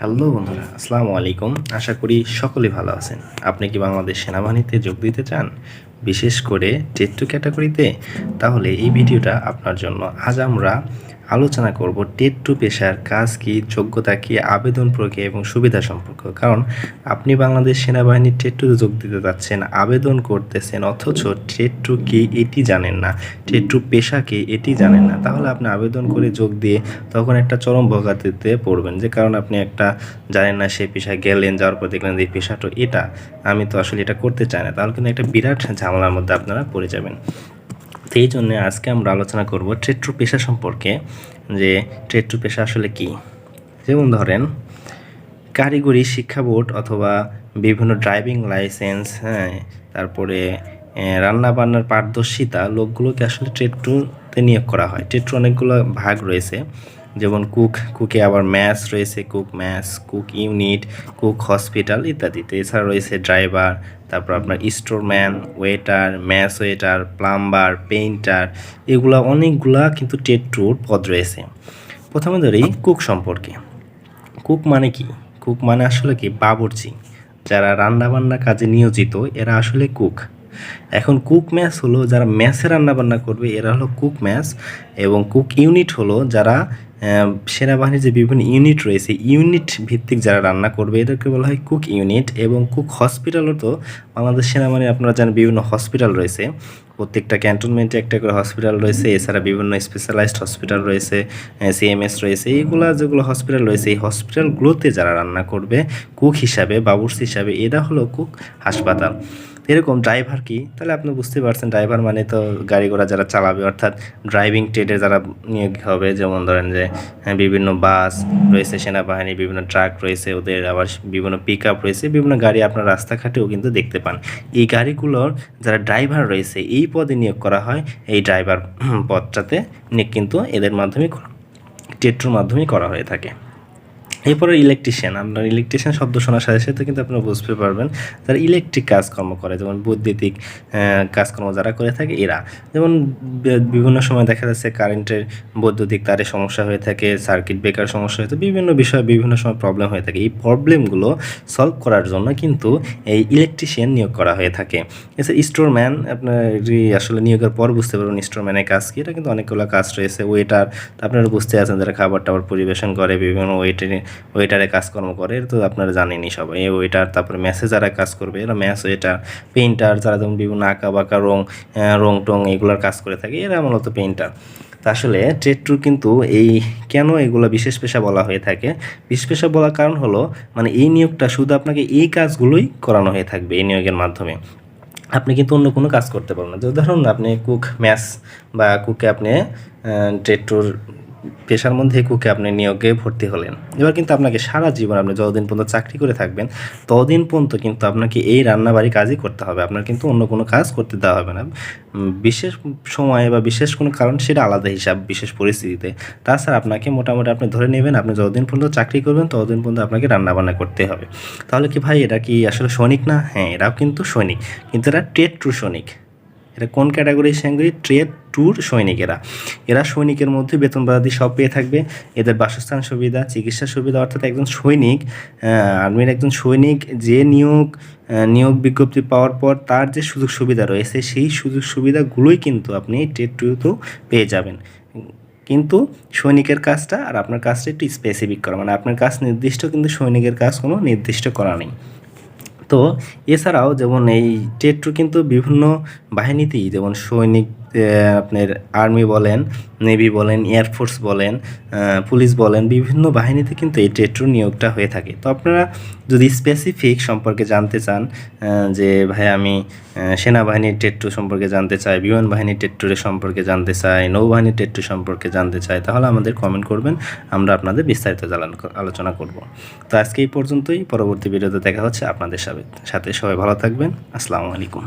Hello বন্ধুরা, আসসালামু আলাইকুম। আশা করি সকলে ভালো আছেন। আপনি কি বাংলাদেশ সেনাবাহিনীতে যোগ দিতে চান? বিশেষ করে টেট টু ক্যাটাগরিতে তাহলে এই ভিডিওটা আপনার জন্য আজ আমরা আলোচনা করব টেট টু পেশার কাজ কি, যোগ্যতা কি, আবেদন প্রক্রিয়া এবং সুবিধা সম্পর্ক। কারণ আপনি বাংলাদেশ সেনাবাহিনীর টেট টু যোগ দিতে যাচ্ছেন, আবেদন করতেছেন, অথচ টেট টু কি এটি জানেন না, টেট টু পেশা কি এটি জানেন না। তাহলে আপনি আবেদন করে যোগ দিয়ে তখন একটা চরম ভোগান্তিতে পড়বেন যে কারণ আপনি একটা জানেন না সেই পেশায় গেলেন, যাওয়ার পর দেখলেন যে পেশাটা এটা, আমি তো আসলে এটা করতে চাই না। তাহলে কিন্তু একটা বিরাট ঝামেলার মধ্যে আপনারা পড়ে যাবেন। এই জন্য আজকে আমরা আলোচনা করব ট্রেট্রু পেশা সম্পর্কে, যে ট্রেট্রু পেশা আসলে কি? যেমন ধরেন, কারিগরি শিক্ষা বোর্ড অথবা বিভিন্ন ড্রাইভিং লাইসেন্স হ্যাঁ তারপরে রান্নাবান্নার পারদর্শিতা, লোকগুলোকে আসলে ট্রেট্রুতে নিয়োগ করা হয়। ট্রেট্রু অনেকগুলো ভাগ রয়েছে। যেমন কুক কুকে আবার ম্যাথস রয়েছে cook maths cook unit cook hospital ইত্যাদি। ইত্যাদিতে এছাড়া রয়েছে ড্রাইভার তারপর আপনার storeman waiter mess waiter plumber painter এগুলা অনেকগুলা কিন্তু টেট্রুর পদ রয়েছে। প্রথমে ধরি কুক সম্পর্কে। কুক মানে কি? কুক মানে আসলে কি? বাবুর্চি। যারা রান্নাবান্না কাজে নিয়োজিত, এরা আসলে কুক এখন কুক ম্যাচ হলো যারা ম্যাচে রান্নাবান্না করবে, এরা হলো কুক ম্যাচ এবং কুক ইউনিট হলো যারা সেনাবাহিনীর যে বিভিন্ন ইউনিট রয়েছে ইউনিট ভিত্তিক যারা রান্না করবে, এদেরকে বলা হয় কুক ইউনিট এবং কুক হসপিটালও তো বাংলাদেশ সেনাবাহিনী আপনারা জানেন বিভিন্ন হসপিটাল রয়েছে। প্রত্যেকটা ক্যান্টনমেন্টে একটা করে হসপিটাল রয়েছে, এছাড়া বিভিন্ন স্পেশালাইজড হসপিটাল রয়েছে সিএমএস রয়েছে এইগুলা যেগুলো হসপিটাল রয়েছে, এই হসপিটালগুলোতে যারা রান্না করবে কুক হিসাবে বাবুর্স হিসাবে, এরা হলো কুক হাসপাতাল। এরকম ড্রাইভার কি? তাহলে আপনি বুঝতে পারছেন ড্রাইভার মানে তো গাড়ি ঘোড়া যারা চালাবে অর্থাৎ ড্রাইভিং ট্রেডে যারা নিয়োগ হবে যেমন ধরেন যে হ্যাঁ, বিভিন্ন বাস রয়েছে সেনাবাহিনী বিভিন্ন ট্রাক রয়েছে ওদের আবার বিভিন্ন পিক আপ রয়েছে বিভিন্ন গাড়ি আপনার রাস্তাঘাটেও কিন্তু দেখতে পান। এই গাড়িগুলোর যারা ড্রাইভার রয়েছে এই পদে নিয়োগ করা হয় এই ড্রাইভার পদটাতে নিয়োগ কিন্তু এদের মাধ্যমে টেট্রোর মাধ্যমে করা হয়ে থাকে। এরপরে ইলেকট্রিশিয়ান আপনার ইলেকট্রিশিয়ান শব্দ শোনার সাথে সাথে কিন্তু আপনারা বুঝতে পারবেন যারা ইলেকট্রিক কাজকর্ম করে, যেমন বৈদ্যুতিক কাজকর্ম যারা করে থাকে এরা। যেমন বিভিন্ন সময় দেখা যাচ্ছে কারেন্টের বৈদ্যুতিক তারে সমস্যা হয়ে থাকে সার্কিট ব্রেকার সমস্যা হয়ে থাকে, বিভিন্ন বিষয়ে বিভিন্ন সময় প্রবলেম হয়ে থাকে। এই প্রবলেমগুলো সলভ করার জন্য কিন্তু এই ইলেকট্রিশিয়ান নিয়োগ করা হয়ে থাকে। এছাড়া স্টোরম্যান আপনার আসলে নিয়োগের পর বুঝতে পারবেন স্টোরম্যানের কাজ কি, এটা কিন্তু অনেকগুলো কাজ রয়েছে ওয়েটার আপনারা বুঝতে আছেন যারা খাবার টাবার পরিবেশন করে, বিভিন্ন ওয়েটারে ওয়েটারে কাজকর্ম করে তো আপনারা জানেনই সবাই। ওয়েটার তারপরে ম্যাসে যারা কাজ করবে, এরা ম্যাস ওয়েটার পেইন্টার যারা যেমন বিভিন্ন আঁকা বাঁকা রং রং টং এগুলোর কাজ করে থাকে, এরা মূলত পেইন্টার আসলে ট্রেড ট্যুর কিন্তু এই, কেন এগুলো বিশেষ পেশা বলা হয়ে থাকে? বিশেষ পেশা বলার কারণ হলো মানে এই নিয়োগটা শুধু আপনাকে এই কাজগুলোই করানো হয়ে থাকবে, এই নিয়োগের মাধ্যমে। আপনি কিন্তু অন্য কোনো কাজ করতে পারবেন না। ধরুন আপনি কুক ম্যাস বা কুকে আপনি ট্রেড ট্যুর পেশার মধ্যে কুকে আপনি নিয়োগে ভর্তি হলেন। এবার কিন্তু আপনাকে সারা জীবন আপনি যতদিন পর্যন্ত চাকরি করে থাকবেন, ততদিন পর্যন্ত কিন্তু আপনাকে এই রান্নাবাড়ি কাজই করতে হবে। আপনার কিন্তু অন্য কোনো কাজ করতে দেওয়া হবে না। বিশেষ সময়ে বা বিশেষ কোনো কারণ সেটা আলাদা হিসাব বিশেষ পরিস্থিতিতে। তাছাড়া আপনাকে মোটামুটি আপনি ধরে নেবেন, আপনি যতদিন পর্যন্ত চাকরি করবেন, ততদিন পর্যন্ত আপনাকে রান্নাবান্না করতে হবে। তাহলে কি ভাই, এটা কি আসলে সৈনিক না? হ্যাঁ এরাও কিন্তু সৈনিক। কিন্তু এরা ট্রেড ট্রু সৈনিক। এটা কোন ক্যাটাগরির সঙ্গে ট্রেড, ট্যুর, সৈনিকেরা। এরা সৈনিকের মধ্যে বেতন বাদি সব পেয়ে থাকবে। এদের বাসস্থান সুবিধা, চিকিৎসা সুবিধা, অর্থাৎ একজন সৈনিক আর্মির একজন সৈনিক যে নিয়োগ নিয়োগ বিজ্ঞপ্তি পাওয়ার পর তার যে সুযোগ সুবিধা রয়েছে, সেই সুযোগ সুবিধাগুলোই কিন্তু আপনি ট্রেড ট্যুরতেও পেয়ে যাবেন। কিন্তু সৈনিকের কাজটা আর আপনার কাজটা একটু স্পেসিফিক করা। মানে আপনার কাজ নির্দিষ্ট, কিন্তু সৈনিকের কাজ কোনো নির্দিষ্ট করা নেই। তো এছাড়াও যেমন এই টেট্রু কিন্তু বিভিন্ন বাহিনীতেই যেমন সৈনিক আপনার আর্মি বলেন, নেভি বলেন এয়ারফোর্স বলেন পুলিশ বলেন, বিভিন্ন বাহিনীতে কিন্তু এই টেট্রু নিয়োগটা হয়ে থাকে। তো আপনারা যদি স্পেসিফিক সম্পর্কে জানতে চান যে ভাই আমি সেনাবাহিনীর টেট্রু সম্পর্কে জানতে চাই, বিমান বাহিনীর টেট্রুর সম্পর্কে জানতে চাই, নৌবাহিনীর টেট্রু সম্পর্কে জানতে চাই, তাহলে আমাদের কমেন্ট করবেন, আমরা আপনাদের বিস্তারিত আলোচনা করব। তো আজকে এই পর্যন্তই, পরবর্তী ভিডিওতে দেখা হচ্ছে আপনাদের সাথে সবাই ভালো থাকবেন, আসসালামু আলাইকুম।